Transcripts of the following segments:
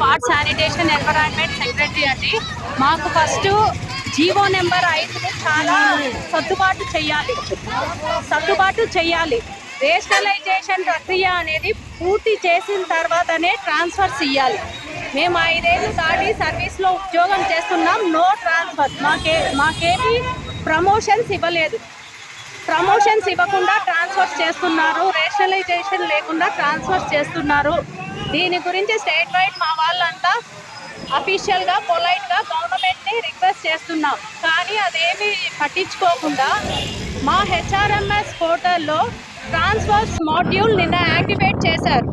Ward sanitation environment secretary అండి. మాకు first GO number ఐదు చాలా సర్దుబాటు చేయాలి సర్దుబాటు చేయాలి రేషనలైజేషన్ ప్రక్రియ అనేది పూర్తి చేసిన తర్వాతనే ట్రాన్స్ఫర్స్ ఇవ్వాలి మేము ఐదేళ్ళు దాటి సర్వీస్లో ఉద్యోగం చేస్తున్నాం నో ట్రాన్స్ఫర్. మాకే మాకేమీ ప్రమోషన్స్ ఇవ్వలేదు. ప్రమోషన్స్ ఇవ్వకుండా ట్రాన్స్ఫర్స్ చేస్తున్నారు రేషనలైజేషన్ లేకుండా ట్రాన్స్ఫర్స్ చేస్తున్నారు. దీని గురించి స్టేట్ వైడ్ మా వాళ్ళంతా అఫీషియల్గా పొలైట్గా గవర్నమెంట్ని రిక్వెస్ట్ చేస్తున్నాం. కానీ అదేమీ పట్టించుకోకుండా మా హెచ్ఆర్ఎంఎస్ పోర్టల్లో ట్రాన్స్ఫర్స్ మాడ్యూల్ నిన్న యాక్టివేట్ చేశారు.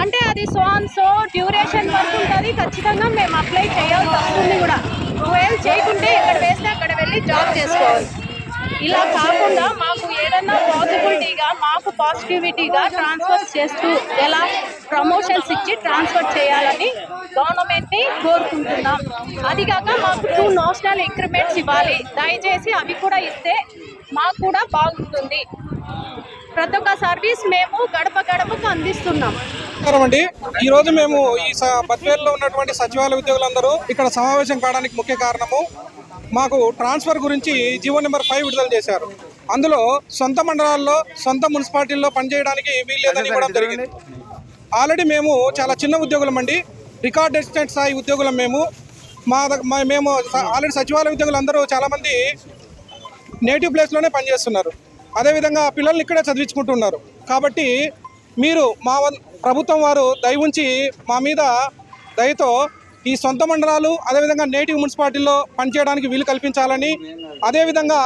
అంటే అది సో అండ్ సో డ్యూరేషన్ వరకు ఉంటుంది ఖచ్చితంగా మేము అప్లై చేయాల్సి వస్తుంది కూడా. ఒకవేళ చేయకుంటే ఎక్కడ వేస్తే అక్కడ వెళ్ళి జాబ్ చేసుకోవాలి. ఇలా కాకుండా మాకు ఏదన్నా పాజిబిలిటీగా మాకు పాజిటివిటీగా ట్రాన్స్ఫర్ చేస్తూ ఎలా ప్రమోషన్స్ ఇచ్చి ట్రాన్స్ఫర్ చేయాలని గవర్నమెంట్ని కోరుకుంటున్నాం. అది కాక మాకు టూ నేషనల్ ఇంక్రిమెంట్స్ ఇవ్వాలి. దయచేసి అవి కూడా ఇస్తే మాకు కూడా బాగుంటుంది. ప్రతి ఒక్క సర్వీస్ మేము గడప గడపకు అందిస్తున్నాం. అండి ఈ రోజు మేము ఈ స- బద్వేల్లో ఉన్నటువంటి సచివాలయ ఉద్యోగులందరూ ఇక్కడ సమావేశం కావడానికి ముఖ్య కారణము మాకు ట్రాన్స్ఫర్ గురించి జీవో నెంబర్ ఫైవ్ విడుదల చేశారు. అందులో సొంత మండలాల్లో సొంత మున్సిపాలిటీల్లో పనిచేయడానికి వీల్లేదని ఇవ్వడం జరిగింది. ఆల్రెడీ మేము చాలా చిన్న ఉద్యోగులం అండి. రికార్డ్ అసిస్టెంట్ స్థాయి ఉద్యోగులం మేము. మా మేము ఆల్రెడీ సచివాలయ ఉద్యోగులు అందరూ చాలామంది నేటివ్ ప్లేస్లోనే పనిచేస్తున్నారు. అదేవిధంగా పిల్లల్ని ఇక్కడే చదివించుకుంటున్నారు. కాబట్టి మీరు మా ప్రభుత్వం వారు దయ ఉంచి మా మీద దయతో ఈ సొంత మండలాలు అదేవిధంగా నేటివ్ మున్సిపాలిటీల్లో పనిచేయడానికి వీలు కల్పించాలని అదేవిధంగా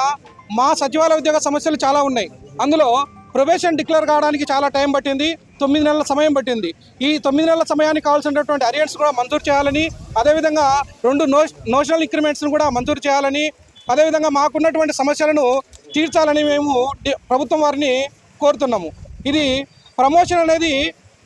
మా సచివాలయ ఉద్యోగ సమస్యలు చాలా ఉన్నాయి. అందులో ప్రొబేషన్ డిక్లేర్ కావడానికి చాలా టైం పట్టింది తొమ్మిది నెలల సమయం పట్టింది. ఈ తొమ్మిది నెలల సమయానికి కావాల్సినటువంటి అరియర్స్ కూడా మంజూరు చేయాలని అదేవిధంగా రెండు నో నోషనల్ ఇంక్రిమెంట్స్ను కూడా మంజూరు చేయాలని అదేవిధంగా మాకున్నటువంటి సమస్యలను తీర్చాలని మేము ప్రభుత్వం వారిని కోరుతున్నాము. ఇది ప్రమోషన్ అనేది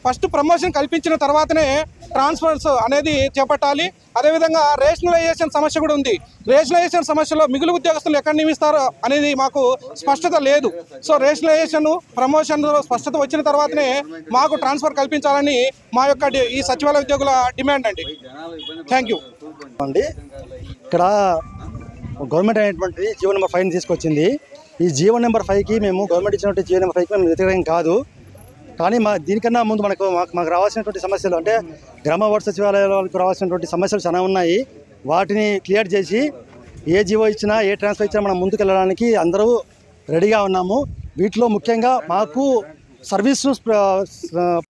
ఫస్ట్ ప్రమోషన్ కల్పించిన తర్వాతనే ట్రాన్స్ఫర్స్ అనేది చేపట్టాలి. అదేవిధంగా రేషనలైజేషన్ సమస్య కూడా ఉంది. రేషనలైజేషన్ సమస్యలో మిగులు ఉద్యోగస్తులు ఎక్కడ నియమిస్తారో అనేది మాకు స్పష్టత లేదు. సో రేషనలైజేషన్ ప్రమోషన్ స్పష్టత వచ్చిన తర్వాతనే మాకు ట్రాన్స్ఫర్ కల్పించాలని మా యొక్క ఈ సచివాలయ ఉద్యోగుల డిమాండ్ అండి. Thank you. అండి ఇక్కడ గవర్నమెంట్ అనేటువంటి జీవో నెంబర్ ఫైవ్ని తీసుకొచ్చింది. ఈ జీవో నెంబర్ ఫైవ్కి మేము గవర్నమెంట్ ఇచ్చినటువంటి జీవో నెంబర్ ఫైవ్కి మేము వ్యతిరేకం కాదు. కానీ మా దీనికన్నా ముందు మనకు మాకు మాకు రావాల్సినటువంటి సమస్యలు అంటే గ్రామ వార్డు సచివాలయాలకు రావాల్సినటువంటి సమస్యలు చాలా ఉన్నాయి. వాటిని క్లియర్ చేసి ఏ జీవో ఇచ్చినా ఏ ట్రాన్స్ఫర్ ఇచ్చినా మనం ముందుకు వెళ్ళడానికి అందరూ రెడీగా ఉన్నాము. వీటిలో ముఖ్యంగా మాకు సర్వీసు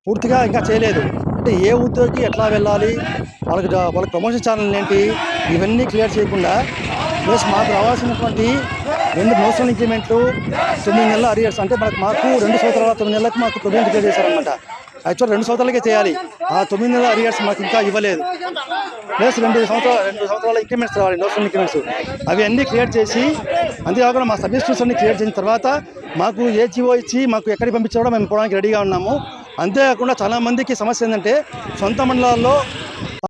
పూర్తిగా ఇంకా చేయలేదు. అంటే ఏ ఉద్యోగి ఎట్లా వెళ్ళాలి వాళ్ళకి వాళ్ళకి ప్రమోషన్ ఛానల్ ఏంటి ఇవన్నీ క్లియర్ చేయకుండా ప్లస్ మాకు రావాల్సినటువంటి రెండు నోషనల్ ఇంక్రిమెంట్లు తొమ్మిది నెలల అరియర్స్ అంటే మనకు మాకు రెండు సంవత్సరాల తొమ్మిది నెలలకు మాకు ప్రొవిజన్ డిక్లేర్ చేశారనమాట యాక్చువల్ రెండు సంవత్సరాలకే చేయాలి. ఆ తొమ్మిది నెలల అరియర్స్ మాకు ఇంకా ఇవ్వలేదు. ప్లస్ రెండు సంవత్సరాలు రెండు సంవత్సరాల ఇంక్రిమెంట్స్ రావాలి నోషనల్ ఇంక్రిమెంట్స్ అవి అన్నీ క్రియేట్ చేసి అంతేకాకుండా మా సర్వీస్ అన్ని క్రియేట్ చేసిన తర్వాత మాకు ఏ జీవో ఇచ్చి మాకు ఎక్కడికి పంపించాలో మేము పోవడానికి రెడీగా ఉన్నాము. అంతేకాకుండా చాలామందికి సమస్య ఏంటంటే సొంత మండలాల్లో